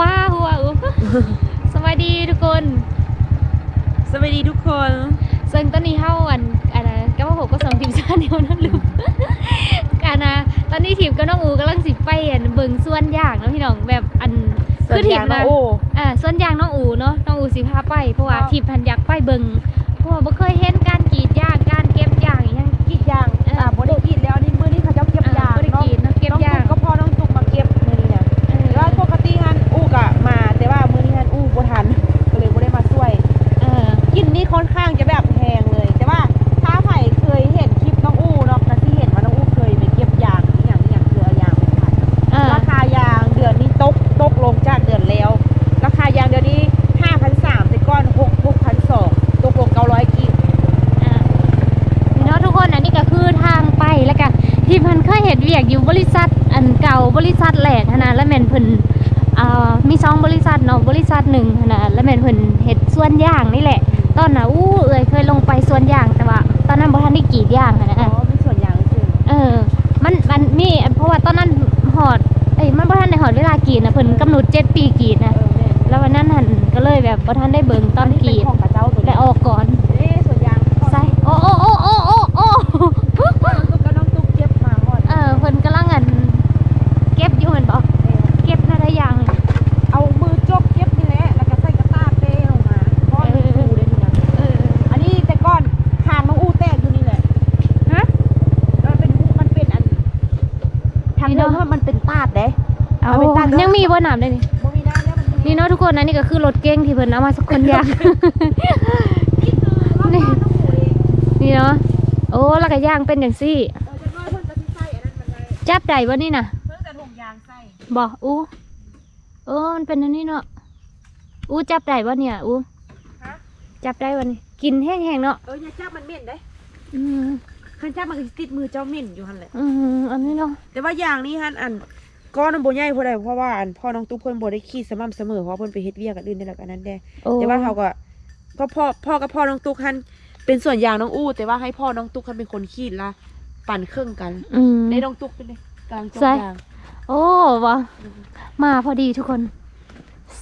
ป้าหัวอูสวัสดีทุกคน สวัสดีทุกคนซึ่งตอนนี้เฮาอันอะไรก็ว่าผมก็สองทีมชาติเดียวนั่นลืมกันนะตอนนี้ทีมก็น้องอูกำลังสิไปอันเบิ่งส่วนอย่างเนาะพี่น้องแบบอันคือทีมนะโอ้อ่าส่วนอย่างน้องอูเนาะน้องอูสิพาไปเพราะว่าครับทีมพันอยากไปเบิ่งเพราะว่าบ่เคยเห็นการกรีดยางการเก็บยางอหยังกรีดยาง ได้กรีดยางหั้นนะอ๋อมีส่วนยางจริงเออ มันมันมีเพราะว่าตอนนั้นหอดเอ้ยมันบ่ทันได้หอดเวลากรีดนะเพิ่นกำหนด7ปีกรีดนะเออแม่แล้ววันนั้นหันก็เลยแบบบ่ทันได้เบิ่งตอนกรีเป็ดของกระเจ้าตัวและออกก่อนเอ๊ะส่วนยาง ใส่โอ้โอ้โอ้โอ้โอ้โอ้ น้องตุ๊กกับน้องตุ๊กเก็บมาหมด เออเพิ่นกำลังอันเก็บอยู่เห็นบ่เก็บได้อย่างหนึ่ง เอามือจกเก็บนี่แหละแล้วก็ใส่กระตาเป้ลงมาเพราะมันอูได้ทีนะ เออ อันนี้แต่ก่อนทางน้องอูแตกอยู่นี่แหละ ฮะ มันเป็นมันเป็นอันทาง นี่ เดิ เนาะ มมันเป็นตาดเด้ เอาเอาไปตั้งเด้อยังมีบ่น้ำได้นี่บ่มีน้ำแล้วมันนี่เนาะทุกคนอันนี้ก็คือรถเก๋งที่เพิ่นเอามาสักคนอย่างนี่คือรอบบ้านน้องอูเองนี่เนาะโอ้แล้วก็ย่างเป็นจังซี่เออจะน้อยเพิ่นจะสิใส่อันนั้นมันเลยจับได้บ่นี่น่ะเพิ่นจะถุงยางใส่บ่อู้โอ้มันเป็นอันนี้เนาะอู้จับได้บ่เนี่ยอู้ฮะจับได้บ่นี่กินแห้งๆเนาะเอออย่าจับมันเหม็นเด้อืมคันจับมันก็สิติดมือเจ้าเหม็นอยู่หั่นแหละอืมอันนี้เนาะแต่ว่าอย่างนี้ฮันอัน ก้อนมันบ่ใหญ่เพราะใดเพราะว่าอันพ่อน้องตุ๊กเพิ่นบ่ได้ขี้สม่ำเสมอเพราะเพิ่นไปเฮ็ดเวียกกับอื่นนี่แหละกันนั้นแด้โอ้แต่ว่าเขาก็ก็พ่อพ่อกับพ่อน้องตุ๊กฮันเป็นส่วนอย่างน้องอู้ แต่ว่าให้พ่อน้องตุ๊กฮันเป็นคนขี้ละปั่นเครื่องกันอืมในน้องตุ๊กเป็นเลยกลางจงใส่ยางโอ้วะมาพอดีทุกคน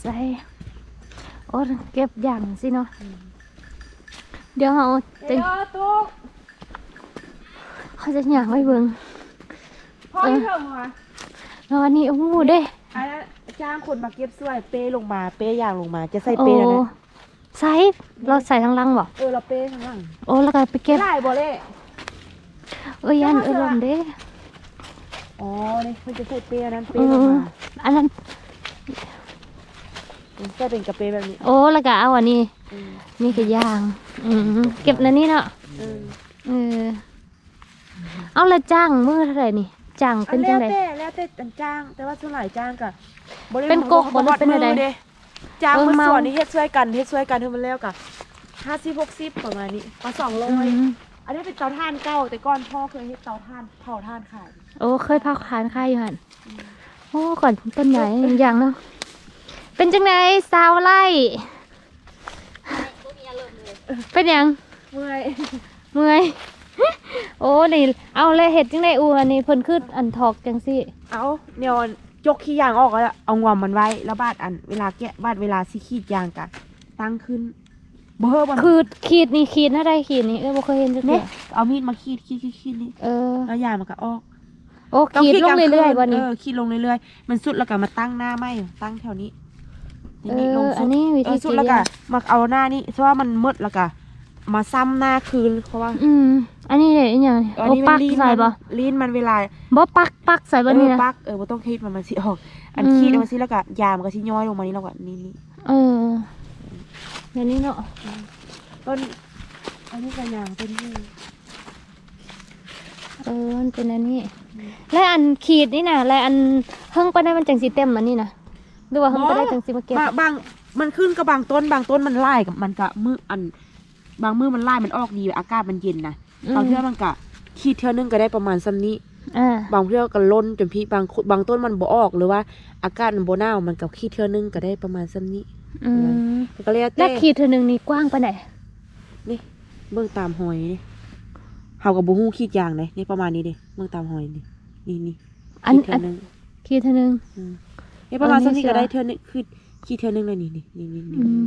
ใส่โอ้เก็บอย่างสิเนาะเดี๋ยวเราจะเดี๋ยวตุ๊กเขาจะอยากไว้เบิ่งพ่อที่เพิ่มมา แล้ววันนี้โอ้โหเด้อันนั้นจ้างคนมาเก็บสวยเป้ลงมาเป้ยางลงมา จะใส่โอ้เป้แล้วนะใส่เราใส่ทั้งลังบ่เออเราเป้ข้างหลังโอ้แล้วก็ไปเก็บได้บ่เล่เอ้ยยันเอ้ยลมเด้อ๋อนี่เพิ่นจะใส่เป้อันนั้นเป้อืลงมมาอันนั้นใส่เป็นกระเป้แบบนี้ โอ้แล้วก็เอาอันนี้อืมนี่ก็ยางอืมเก็บในนี้เนาะเออเออเอาและจ้างมือเท่าไหร่นี่ จ้างอัเป็นนจัแล้งวไดแต่แล้วแต่อันจ้าง แต่ว่าส่วนหลายจ้างก็บ่ได้เป็นกกบ่หรือเป็นอะไรมืด้จ้างเออมือเมา สอนนี่เฮ็ดช่วยกันเฮ็ดช่วยกันให้มันแล้วก็50 60ประมาณนี้มาอื200มอันนี้เป็นเตาถ่านเก่า แต่ก่อนพ่อเคยเฮ็ดเตาถ่านเผาถ่านขาย โอ้เคยพักขานค่ายอยู่หันโอ้ก่อนต้นใหญ่อย่างเนาะเป็นจังไดสาวไล่เป็นหยังเมื่อยเมื่อย โอ้นี่เอาเลยเห็ดจังไดอูอันนี้เพิ่นคืออันทอกจังซี่ เอาเนี่ยยกขี้ยางออกแล้ว เอางวมมันไว้แล้วบาดอันเวลาแกะบาดเวลาสิขีดยางกะตั้งขึ้นบ่เฮอบ่คือขีดนี่ขีดอะไรขีดนี่เอ้ยบ่เคยเห็นจังเนี่ซี่ยเอามีดมาขีดขีดขีดขีดนี่เออแล้วยางมันก็ออกโอ้ขีดลงเรื่อยๆๆบ่นี่เออขีดลงเรื่อยๆมันสุดแล้วก็มาตั้งหน้าไหมตั้งแถวนี้เอลงอสุดอันนี้วิเอธีอสุดขีดแล้วก็ยางมาเอาหน้านี่เพราะว่ามันมืดแล้วก็ มาซ้ำหน้าคืนเพราะว่าอืมอันนี้เนี่ยอีหยังเออโอ้นี่มัปันกลีนใส่มันบ่ลีนมันเวลาบ่ปักปักใส่บ่นี่เออนะปักเออบ่ต้องคิดมันมันสิออก อันอืมขีดมันสิแล้วก็ยามมันก็สิย้อยลงมานี่แล้วก็นี่นี่เออเดี๋ยวนี้เนาะต้นอันนี้ก็ยางต้นนี้เออมันเป็นอันนี้ และอันขีดนี่นะและอันเฮิงไปได้มันจังสีเต็มมันนี่นะหรือว่าเฮิงไปได้จังสีมาเก็บบางบางมันขึ้นกับบางต้นบางต้นมันไล่กับมันก็มืออัน บางมือมันไล่มันออกดีอากาศมันเย็นนะบางเทื่อมันก็ขีดเทื่อนึงก็ได้ประมาณซ้ำนี้อ่าบางเทื่อก็ล้นจนพี่บางบางต้นมันบ่ออกหรือว่า อากาศมันบ่หนาวมันก็ขีดเทื่อนึงก็ได้ประมาณซ้ำนี้อืมก็แล้วและแต่ขีดเธอหนึ่งนี่กว้างไปไหนนี่เบื้องตามหอยนี่เฮากับบ่ฮู้ขีดยางเลยนี่ประมาณนี้เด้เบื้องตามหอยนี่นี่นี่อันขีดเทื่อัอนนึงขีดเธอหนึ่งอืมนี่ประมาณอันนี้สักนี้ก็เสือได้เทื่อนึงคือ ขีดเทื่อนึงเลยนี่นี่นี่นี่นี่อืม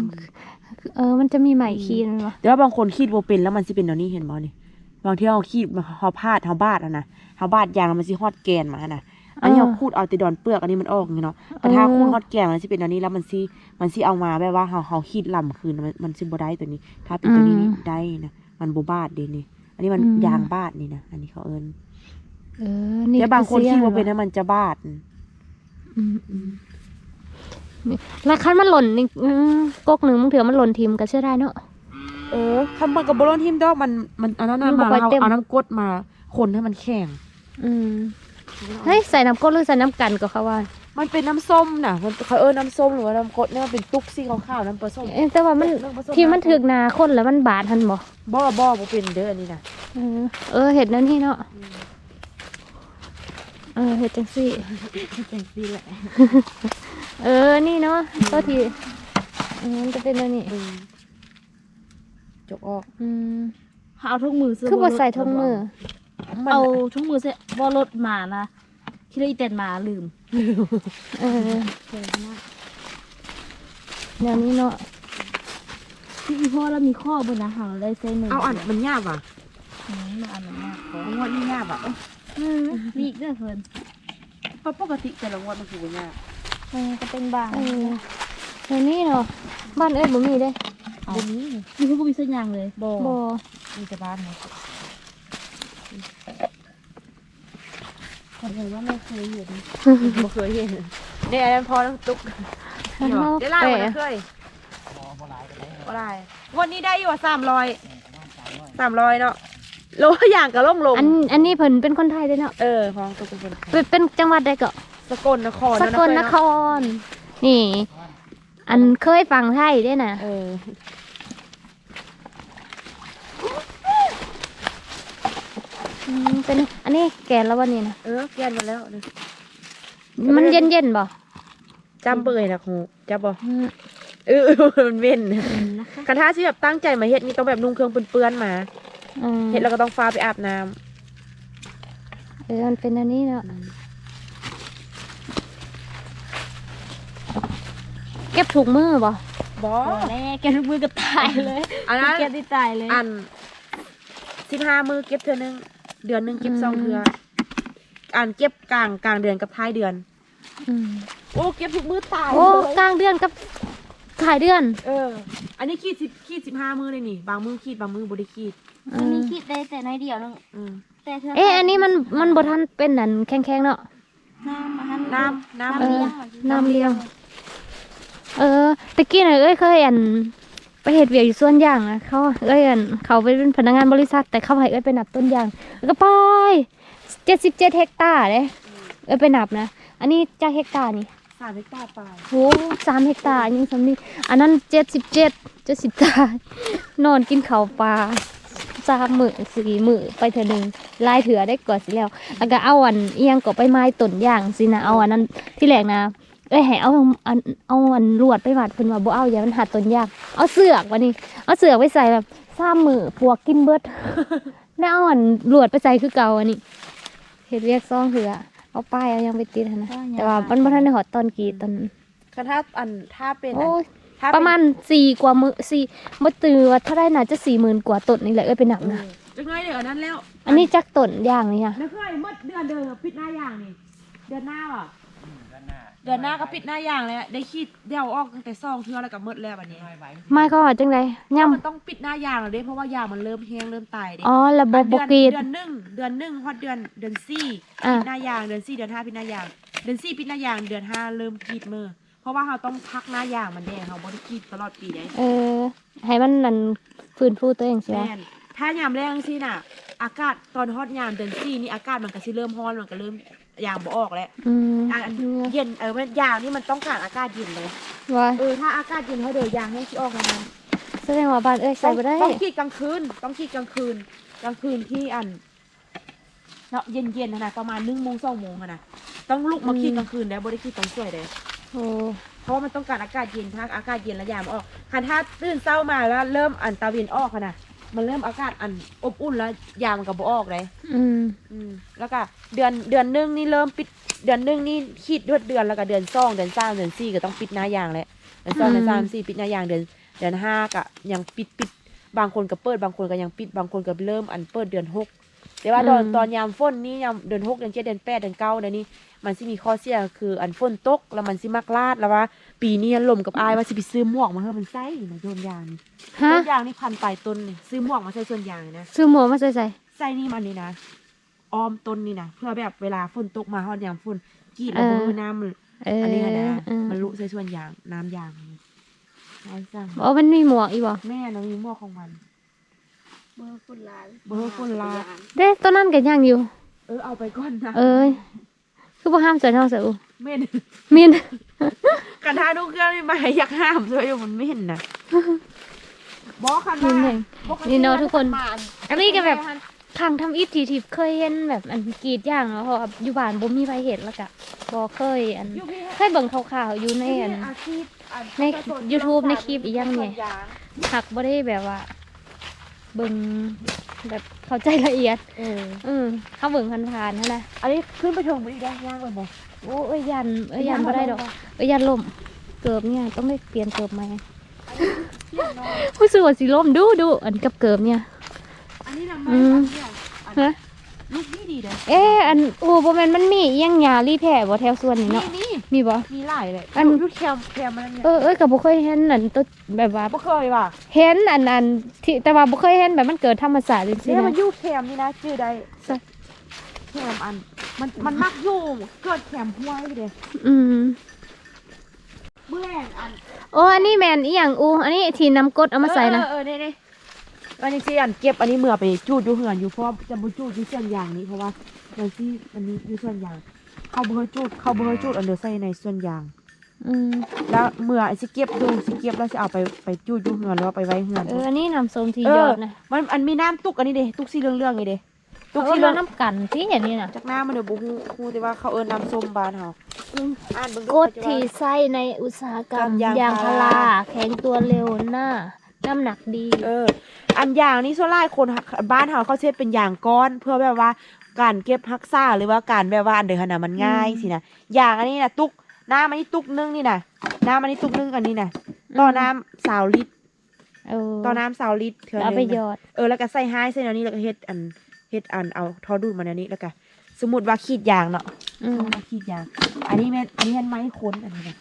เออ มันจะมีไหมคีนวะแต่ว่าบางคนขีดบ่เป็นแล้วมันสิเป็นแนวนี้เห็นบ่นี่บางที่เอาขีดมาเฮาพาดเฮาบาดอะนะเฮาบาดยางแล้วมันสิฮอดแกนมาน่ะอันนี้เฮาขูดเอาแต่ดอนเปลือกอันนี้มันออกอย่างเงี้ยเนาะแต่ถ้าขูดฮอดแกนมันสิเป็นแนวนี้แล้วมันสิมันสิเอามาแบบว่าเฮาเฮาขีดลำคืนมันมันสิบ่ได้ตัวนี้ ถ้าเป็นตัวนี้นี่ได้นะมันบ่บาดเด้นี่อันนี้มันยางบาดนี่นะอันนี้เขาเอิ้นเออ นี่แต่บางคนอขีดบ่สียเป็นนะมันจะบาดอืมอืมนี่ แล้วคันมันหล่นนี่อืมกกหนึ่งมึงถือมันหล่นทิมก็เชื่อได้เนาะ เออคำมันกับบอลทีมดอกมันมันอันนั้นน่ะมันบ่มาค่อยเอาเต็ม เอาน้ำกรดมาคนให้มันแข็งอืมเฮ้ยใส่น้ำก้นหรือใส่น้ำกันก็เขาว่ามันเป็นน้ำส้มน่ะมันเขาเออน้ำส้มหรือว่าน้ำกรดเนี่ยมันเป็นตุ๊กซี่ขาวๆน้ำผสมเอ้ยแต่ว่ามันน้ำผสที่มันถึกหนาคนแล้วมันบาดทันบ่บ่บ่บ่เป็นเด้ออันนี้น่ะเออเออเห็ดนั่นนี่เนาะเออเห็ดจังซี่ เป็นซี่แหละ เออ นี่เนาะก็ทีเออมันจะเป็นอันนี้อืมจกออก อืมเอาทุกมือซื้อคือบ่ใส่ทงมือมันเอาทุกมือเสบ่รถมานะคิดว่าอีเต็นมาลืมเออแนวนี้เนาะที่อีพ่อเรามีข้อบนนะหาเราได้เส้นหนึ่งเอาอันมันยากว่ะอืมมันอันนั้นมากขอเอางวดนี่ยากว่ะเอ้าอืมมีอีกเด้อเพิ่นเพราะปกติแต่ละงวดมันคือบ่ยาก เออก็เป็นบางเออแนวนี้เนาะบ้านเอ้ยบ่มีเด้เอามีผู้บ่มีเส้นยางเลยบ่บ่มีแต่บ้านเนาะคนเห็นว่าไม่เคยเห็นบ่เคยเห็นได้อันนั้นพอแล้วตุ๊กนี่หรอได้ไล่วันเคยบ่ไล่วันนี้ได้อยู่ว่าสามร้อยสามร้อยเนาะโลอย่างกับล่งลงอันอันนี้เพิ่นเป็นคนไทยเด้เนาะเออของตัวเป็นคนเป็นเป็นจังหวัดใดก็ สกลนครสกลนคร นี่ อันเคยฟังไทยเด้น่ะเอออืมเป็นอันนี้แกนแล้ววันนี้นะเออแกนมาแล้วนี่มันเย็นเย็นๆบ่จำเบยนะครูจำบ่อืมเออมันเว้นกระทะที่แบบตั้งใจมาเฮ็ดนี่ต้องแบบนุ่งเครื่องเปื้อนๆมาอืมเฮ็ดแล้วก็ต้องฟ้าไปอาบน้ำเออมันเป็นอันนี้เนาะ ก็บถุงมือบ่บ่โอ้แน่แกทุกมือก็ตายเลยอันนั้นแกที่ตายเลย อันสิบห้ามือเก็บเทื่อนึงเดือนหนึงเก็บสองเทื่ออันเก็บกลางกลางเดือนกับท้ายเดือน อืมโอ้เก็บทุกมือตายโอ้เลยกลางเดือนกับถ่ายเดือนเออ อันนี้ขีดสิบขีดสิบห้ามือเลยนี่ บางมือขีดบางมือบริขีดอันนี้คิดได้แต่น้อยเดียวนึงอืมแต่เธอเอ๊ะอันนี้มันมันบ่ทันเป็นอันแข็งๆเนาะ น้ำมาหันน้ำน้ำเออเลี้ยงน้ำเลี้ยง เออตะกี้น่ะเอ้ยเคยอันไปเฮ็ดเวียกอยู่สวนยางนะเขาเอ้ยอันเขาไปเป็นพนักงานบริษัท แต่เขาให้เอ้ยไปนับต้นยางแล้วก็ปล่อย77เฮกตาร์เด้เอ้ยไปนับนะอันนี้จากเฮกตาร์นี่สามเฮกตาร์ไปโหสามเฮกตาร์ยังสำนี่อันนั้นเจ็ดสิบเจ็ดเจ็ดสิบตานอนกินข้าวปลาสามมือสี่มือไปเถอะหนึ่งลายเถือได้ก่อนสิแล้วแล้วก็เอาอันเอียงก็ไปไม้ต้นย่างสินะเอาอันนั้นที่แรกนะ เอ้ยให้เอาอันเอาอันลวดไปหวัดเพิ่นว่าบ่เอาอย่ามันหัดต้นย่างเอาเสือกวะนี่เอาเสือกไปใส่แบบสามมือปวกกินเบิดแล้วเอาอันลวดไปใส่คือเก่าอันนี้เฮ็ดเวียกซ่องเถือเอาป้ายเอายังไปติดหั้นนะแต่ว่ามันบ่ทันได้หอดตอนกรีดตอนคือถ้าอันถ้าเป็นอันโอ้ยถ้าประมาณสี่กว่ามือสี่มาตือว่าถ้าได้น่าจะสี่หมื่นกว่าต้นนี่แหละเอ้ยเป็นหนักเอนะอจังไงเดี๋ยวอันนั้นแล้วอันนี้จักต้นอย่างนี่ค่ะ แล้วเคยมดเดือนเดิมปิดหน้าอย่างนี่เดือนหน้าอ่ะเดือนหน้าก็ปิดหน้าอย่างเลยได้ขีดเดี่ยวออกตั้งแต่ซองเทือแล้วกับมดแล้วบัดนี้ไม่ก็จังไรเพราะย่มันต้องปิดหน้ายางแล้วเด้เพราะว่ายางมันเริ่มแห้งเริ่มตายเด้ำอ๋อระบบเดืบอนกรีด เดือนหนึ่งเดือนหนึ่งฮอดเดือนเดือนสี่อะ ปิดหน้ายางเดือนสี่เดือนห้าปิดหน้ายาง เดือนสี่ปิดหน้ายางเดือนห้าเริ่มกรีดมือเพราะว่าเราต้องพักหน้ายางมันแดงเราบ่ได้กรีดตลอดปีได้ เออ ให้มันนั่นฟื้นฟูตัวเองใช่ไหมแม่นถ้ายามแรงสิน่ะ อากาศตอนฮอดยามเดือนสี่นี่อากาศมันก็สิเริ่มร้อนมันก็เริ่ม ยางบ่ออกแล้วอืมอันอันเย็นเออมันยางนี่มันต้องการอากาศเย็นเลยว่าเออถ้าอากาศเย็นเขาเดี๋ยวยางให้สิออกนะแสดงว่าบ้านเอ้ยใส่บ่ได้ต้องขีดกลางคืน ต้องขีดกลางคืน กลางคืนที่อันเนาะเย็นเย็นๆนะนะประมาณหนึ่งโมงสองโมงอะนะต้องลุกมาขีดกลางคืนแล้วบริขีดตอนสวยเลยโอ้เพราะว่ามันต้องการอากาศเย็นถ้าอากาศเย็นแล้วยามออกคันถ้าตื่นเช้ามาแล้วเริ่มอันตาเวียนออกอะนะ มันเริ่มอากาศอันอบอุ่นแล้วยามมันก็บ่ออกเลยอืมอืมแล้วก็เดือนเดือนหนึงนี่เริ่มปิดเดือนหนึงนี่คิดด้วยเดือนแล้วก็เดือนสองเดือนสามเดือนสี่ก็ต้องปิดหน้ายางแหละเดือนสองเดือนสามสี่ปิดหน้ายางเดือน เดือนห้าก็ยังปิดปิดบางคนก็เปิดบางคนก็ยังปิดบางคนก็เริ่มอันเปิดเดือนหก แต่ว่าตอนตอนยามฝนนี่ยามเดือนหกเดือนเจ็ดเดือนแปดเดือนเก้าเดือนนี้ มันสิมีข้อเสียคืออันฝนตกแล้วมันสิมักลาดแล้วว่า ปีนี้ลมกับอายว่าสิไปซื้อหมวกมาเพื่อมันใส่นะโยนยางนี่ฮะโยนยางนี่พันปลายต้นนี่ซื้อหมวกมาใส่ส่วนยางนี่นะซื้อหมวกมาใส่ใส่ใส่นี่มันนี่นะออมต้นนี่นะเพื่อแบบเวลาฝนตกมาฮอดยามฝนกรีดแล้วบ่ให้น้ำมันเอออัอันนี้นะเออมันลุใส่ส่วนยางน้ำยางนี่เอาจ้ะอ๋อมันมีหมวกอีกบ่แม่เรามีหม้อของมัน เบอร์คนลายเบอร์คนลายเด้ตัวนั้นก็ยังอยู่ เออเอาไปก่อนนะเอ้ยคือบ่ห้ามใส่น้องใส่อูเม่นมินกันทาดูเครื่องนี่มาให้อยากห้ามด้วยมันไม่เห็นนะบอกคันมินว่าเองปกตินี่เนาะทุกคนมาอันนี้ก็แบบครั้งทำอิฐที่ทิพย์เคยเห็นแบบอันกรีดย่างแล้วเพราะว่าอยู่บ้านบ่มีใครเห็นแล้วก็บ่เคยอันอยู่พี่เคยเบิ่งข่าวๆอยู่ในอันอาชีพอันในประชาช YouTube ในคลิปอีกอย่างเนี่ยส่วางหักบ่ได้แบบว่า เบิ่งแบบเข้าใจละเอียด เอออืมเขาเบิ่งผ่านๆนั่นแหละอันนี้ขึ้นไปชมบุรีได้ย่างไปบ่โอ้เอ้ยยันเอ้ยยันบ่ได้ดอกเอ้ยยันล่มเกือบเนี่ยต้องได้เปลี่ยนเกือบใหม่รู้สึกว่าสิล่มดูดูอันกับเกือบเนี่ย อันนี้นะอืไม้มอันเนี่ยอันฮะลูกนี่ดีเลยเอ๊ะอันโอ้บ่แม่นมันมีอิหยังหยารีแผ่บ่แถวส่วนนี้นี่เนาะนี่ มีบ่ มีหลายเลยอันลูกลูกแคมแคมมันเนี่ยเออเอ้ยก็บ่เคยเห็นอันตัวแบบว่าบ่เคยว่ะเห็นอันอันที่แต่ว่าบ่เคยเห็นแบบมันเกิดธรรมชาติจริงเนี่ยๆมันนะ อยู่แคมนี่นะชื่อใดใช่ แคมอัน มันมันมักอยู่เกิดแคมห้วยไปเลยอืมเมื่อแรงอันโอ้อันนี้แม่นอีหยังอู อันนี้ที่น้ำกรดเอามาใส่นะเออเออเออนี่นี่อันนี้สิอันเก็บอันนี้เมื่อไปจูดอยู่เหือนอยู่เพราะว่าจะบ่จูดอยู่ส่วนยางนี้เพราะว่าเดี๋ยวสิอันนี้อยู่ส่วนยาง เข้าเบอร์จูดเข้าเบอร์จูดอันเดียวใส่ในส่วนยาง อืมแล้วเมื่อสิเก็บดูสิเก็บแล้วสิเอาไปไปจูดอยู่เหือนหรือว่าไปไว้เหือน เอออันนี้น้ำส้มที่เอยออดนะมันอันมีน้ำตุกอันนี้เด้ตุกสีเหลืองๆนี่เด้ตุเขากเอิ้สีนเหลือว่างน้ำกันที่อย่างนี้นะจากหน้ามันเดี๋ยวบ่ฮู้ฮู้แต่ว่าเขาเอิ้นน้ำส้มบานเฮาอ่านเบิ่งดูกดที่ใส่ในอุตสาหกรรมกับยางยางพาพารา ราแข็งตัวเร็วหน้า น้ำหนักดี เออ อันอย่างนี้ส่วนหลายคนบ้านเฮาเขาเช็ดเป็นอย่างก้อน เพื่อแบบว่า การเก็บรักษาหรือว่าการแบบว่าอันเดียวกันน่ะมันง่ายสินะอย่างอันนี้น่ะตุกน้ำอันนี้ตุกนึงนี่น่ะน้ำอันนี้ตุกนึงอันนี้น่ะต่อน้ำสาวลิตรเออต่อน้ำสาวลิตรเท่าเอาไปนึงหยนะอดเออแล้วก็ใส่ให้ใส่แนวนี้แล้วก็เฮ็ดอันเฮ็ดอันเอาทอดูดมาแนวนี้แล้วก็สมมุติว่าขีดยางเนาะอืมมาขีดยาง อันนี้แม่นอันนี้อันไม้ขนอันนี้นะ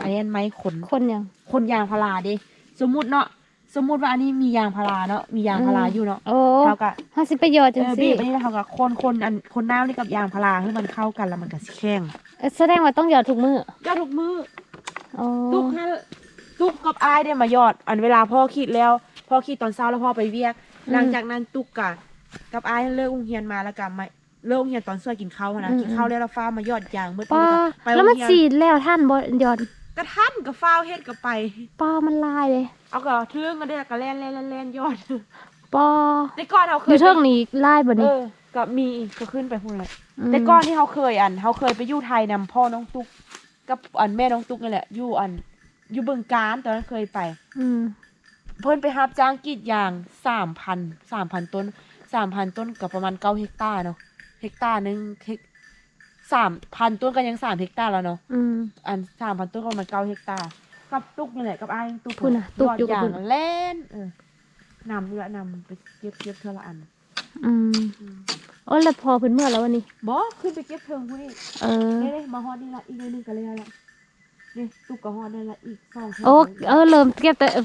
อันนี้อันไม้ขนคนยังคนยางพาราเด้สมมุติเนาะ สมมุติว่าอันนี้มียางพาราเนาะมียางพาราอืมอยู่เนาะโอ้เท่ากับห้าสิบไปหยอดเอจังอสิบีบอันนี้แล้วเท่ากับคนคนอันคนน้ำนี่กับยางพาราให้มันเข้ากันแล้วมันก็สิแข็งเอ้ยแสดงว่าต้องหยอดทุกมื้อยอดทุกมืออ๋อตุกให้ตุกกับอายได้มายอด อันเวลาพ่อขีดแล้วพ่อขีดตอนเช้าแล้วพ่อไปเวียก หลังจากนั้นตุกกะกับอายเลิกโรงเรียนมาแล้วก็มาเลิกโรงเรียนตอนช่วยกินข้าวหั้นนะกินข้าวแล้วแล้วฟ้ามายอดยางมืดป้าไปแล้วโรมันงเรียนสีดแล้วท่านบ่หยอดกระทันกับฟ้าวเฮ็ดกับไปป้ามันลายเลย เอาก็เทื่องกันได้ก็แล่นแล่นแล่นแล่นยอดป้าแต่ก่อนเราเคอยยู่เทิงนี้ลายบ่เอนี่อก็มีก็ขึ้นไปพุ่นแหละมแต่ก่อนที่เขาเคยอันเขาเคยไปอยู่ไทยนำพ่อน้องตุ๊กกับอันแม่น้องตุ๊กนี่แหละอยู่อันอยู่บึงการตอนนั้นเคยไป อืมเพิ่นไปรับจ้างกรีดยางสามพันสามพันต้นสามพันต้นกับประมาณเก้าเฮกตาร์เนาะเฮกตาร์หนึงเฮกสามพันต้นก็ยังสามเฮกตาร์แล้วเนาะอืมอันสามพันต้นก็ประมาณเก้าเฮกตาร์ กับตุ๊กนี่แหละกับอ้ายตุ๊กพูดน่ะตุ๊กอยู่กับยอดพูยาดงเล่นเออนำเรือนํไปเก็บเก็บเท่าละอันอืมโอ้แล้วพอเพิ่นเมื่อแล้ววันนี้บ่ขึ้นไปเก็บเทิงผู้นี่เออ นี่เลยมาฮอดนี่ละอีกหน่อยหนึงก็เลยละนี่ตุ๊กก็ฮอดได้ละอีกสองเทิงโอ้เออเริ่มเก็บแต่เออ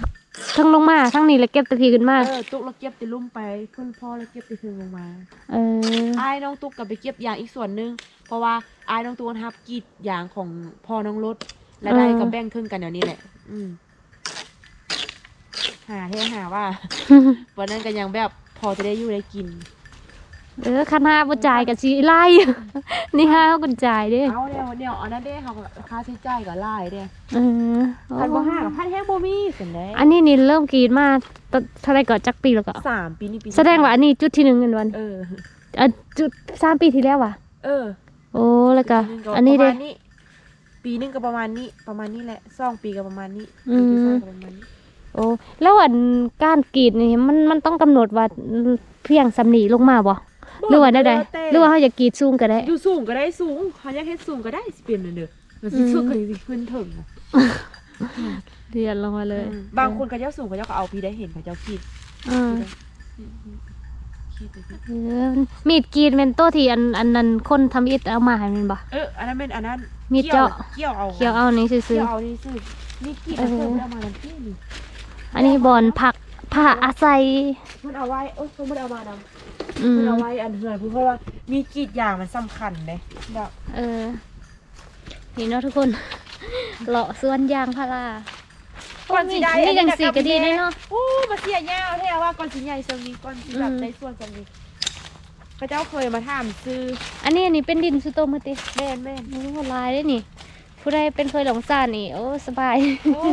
ทั้งลงมาทั้งนี้แล้วเก็บแต่ทีขึ้นมา เออตุ๊กเราเก็บแติลุ่มไปเพิ่นพ่อแล้วเก็บแติเทิงลงมา เออ อายน้องตุ๊กก็ไปเก็บยางอีกส่วนหนึงเพราะว่าอายน้องตุ๊กนะครับกรีดยางของพ่อน้องรถ และได้ก็แบ่งครึ่งกันเดี๋ยวนี้แหละ อืมหาเท่หาว่า วันนั้นก็ยังแบบพอจะได้อยู่ได้กิน เออคณะบ่จ่ายก็สิไล่ นี่ฮะเฮาก็จ่ายเด้เอาเดี๋ยวเดี๋ยวอันนั้นเด้เขาก็ค่าใช้จ่ายก็หลายเด้เออพันบ่ห้ากับพันแห้งบ่มีสินได้อันนี้นี่เริ่มกรีดมาตเท่าไหร่ก่อนจักปีแล้วก็สามปีนี่ปีที่แสดงว่าอันนี้จุดที่หนึ่งกันวันเอออะจุดสามปีที่แล้วว่ะ เออ โอ้แล้วก็ปีหงอันนี้ปเด้ระมาณ ปีหนึงก็ประมาณนี้ประมาณนี้แหละสองปีก็ประมาณนี้อืมปีที่สามก็ประมาณนี้โอ้อ้แล้วอันการกรีดนี่มันมันต้องกำหนดว่าเพียงสำนีลงมาบ่หรือว่าได้ใดหรือว่าเขาอยากกรีดสูงก็ได้ อยู่สูงก็ได้สูงเขาอยากเฮ็ดสูงก็ได้สิเปลี่ยนเลยเด้อมันสิสูงก็สิขึ้นถึงอะเรียนลงมาเลยบางคนเขาเจ้าสูงเขาเจ้าก็เอาพี่ได้เห็นเขาเจ้าคิดอ่าคิดไปสิ เออมีดกรีดเป็นตัวที่อันอันนั้นคนทำอิฐเอามาให้แมันบ่ เอออันนั้นเป็นอันนั้นมีดเจาะ เกี่ยวเอาเคี้ยวเอานี่ซื่เกี่อยวเอานี่ซื้อนี่คิดเออเพิ่มแล้วมาแล้วพี่นี่ๆอันนี้บอนผักผ้าอาศัยมันเอาไว้เอ้ยมันเอามานำอืมมันเอาไว้อันเฮือนเพราะว่ามีกรีดยางมันสำคัญเลยเดี๋ยวเออ นี่เนาะทุกคน เลาะสวนยางพารา ก่อนสิได้นี่จังสีก็ดีแน่เนาะโอ้มาเสียยาวแท้ว่าก่อนสิใหญ่เซิงนี้ก่อนสิแบบอืมในส่วนเซิงนี้พระเจ้าเคยมาถามซื้อ อันนี้อันนี้เป็นดินสุโตมือติแม่นแม่นโอ้ลายได้นี่ ผู้ใดเป็นเคยหลงซ่านนี่ โอ้สบายโอ้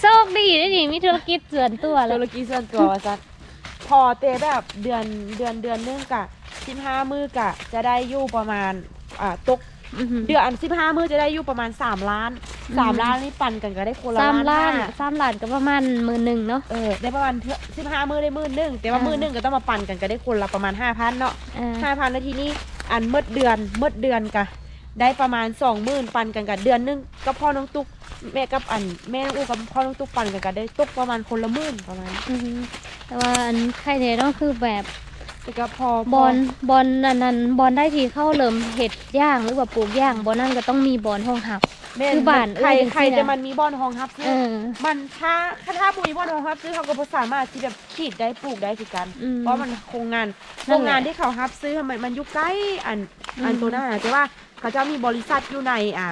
โชคดีได้นี่มีธุรกิจส่วนตัวเลธุยรกิจส่วนตัวว่าจัดพอเตแบบเดือนเดือนเดือนหนึงกะสิบห้ามือกะ จะได้อยู่ประมาณอ่าตกอื้อหือ เดือนสิบห้ามือจะได้อยู่ประมาณสามล้านสามล้านนี่ปั่นกันก็ได้คนละสามล้านห้สามล้านก็ประมาณหมื่นหนึ่งเนาะเออได้ประมาณสิบห้ามือได้หมื่นหนึ่งแต่ว่าอ่ามือหนึ่งก็ต้องมาปั่นกันก็ได้คนละประมาณห้าพันเนาะอ่าห้าพันนาทีนี้อันเมื่อเดือนเมื่อเดือนกะได้ประมาณสองหมื่นปันกันกับเดือนหนึงกับพ่อน้องตุ๊กแม่กับอันแม่น้องอูกับพ่อน้องตุ๊กปันกันกันได้ตกประมาณคนละหมื่นประมาณอือหือแต่ว่าอันใครเนี่ยเนาะคือแบบ แต่ก็พอบอลบอลนั่นนั่นบอลได้ทีเข้าเริ่มเห็ดย่างหรือว่าปลูกย่างบอลนั่นก็ต้องมีบอลห้องหับแม่คือบ้านใครเอ้ยใครจังซี่นะจะมันมีบอลห้องฮับซื้เอออ มันถ้าถ้าถ้าบุยบอลห้องฮับซื้อเขาก็บ่สามารถที่จะขีดได้ปลูกได้คือกัน อืมเพราะมันโครงงานนั่โคนรงแหละงานที่เขาฮับซื้อมันมันอยู่ใกล้อันอืมอันตัวนั้นนะแต่ว่าเขาจะมีบริษัทอยู่ในอะ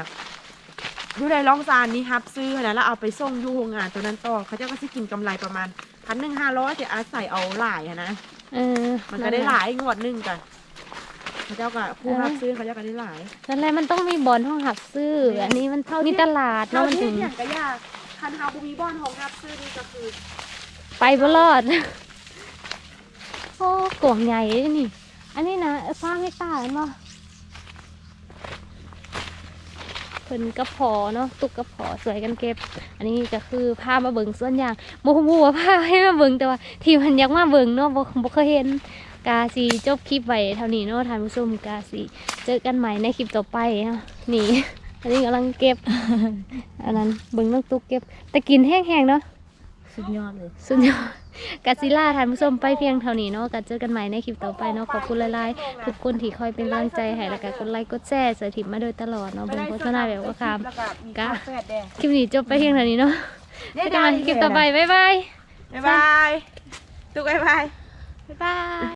อยู่ในร่องซานนี้ฮับซื้อนะแล้วเอาไปส่งอยู่โรงงานตัวนั้นต่อเขาเจ้าก็สิกินกำไรประมาณพันหนึ่งห้าร้อยแต่อาศัยเอาหลายอะนะ เออมันก็ได้หลายงวดหนึ่งกันเขาเจ้าก็ผู้ฮับซื้อเขาเจ้าก็ได้หลาย นั่นแหละมันต้องมีบอลห้องหับซื้อ อันนี้มันมีตลาดเท่าเนาะมันที่ถึงอย่างก็ยากคันเฮาบุมีบอนของฮับซื้อนี่ก็คือไปบ่รอด โอ้กล่องใหญ่เลยนี่ อันนี้นะฟ้าไม่ตายมั้ง เพิ่นกระพอเนาะตุกกระพอสวยกันเก็บ อันนี้ก็คือพามาเบิ่งส่วนอย่างโมโหว่าพาให้มาเบิ่งแต่ว่า ที่มันอยากมาเบิ่งเนาะบ่บ่เคยเห็นกาสีจบคลิปไว้เท่านี้เนาะท่านผู้ชมกาสีเจอกันใหม่ในคลิปต่อไปเนาะนี่อันนี้กำลังเก็บอันนั้นเบิ่งน้องตุ๊กเก็บแต่กินแห้งๆเนาะสุดยอดเลยสุดยอด กัซิล่าท่านผู้ชมไปเพียงเท่านี้เนาะกันเจอกันใหม่ในคลิปต่อไปเนาะขอบคุณหลายๆทุกคนที่คอยเป็นกำลังใจให้แล้วก็กดไลค์กดแชร์เสถิตมาโดยตลอดเนาะเบิ่งโฆษณาแบบว่าคามแล้วก็มีกะกาแฟแดงคลิปนี้จบไปเพียงเท่านี้เนาะเจอกันใหม่คลิปต่อไปบ๊ายบายบ๊ายบายตุ๊กบ๊ายบายบ๊ายบาย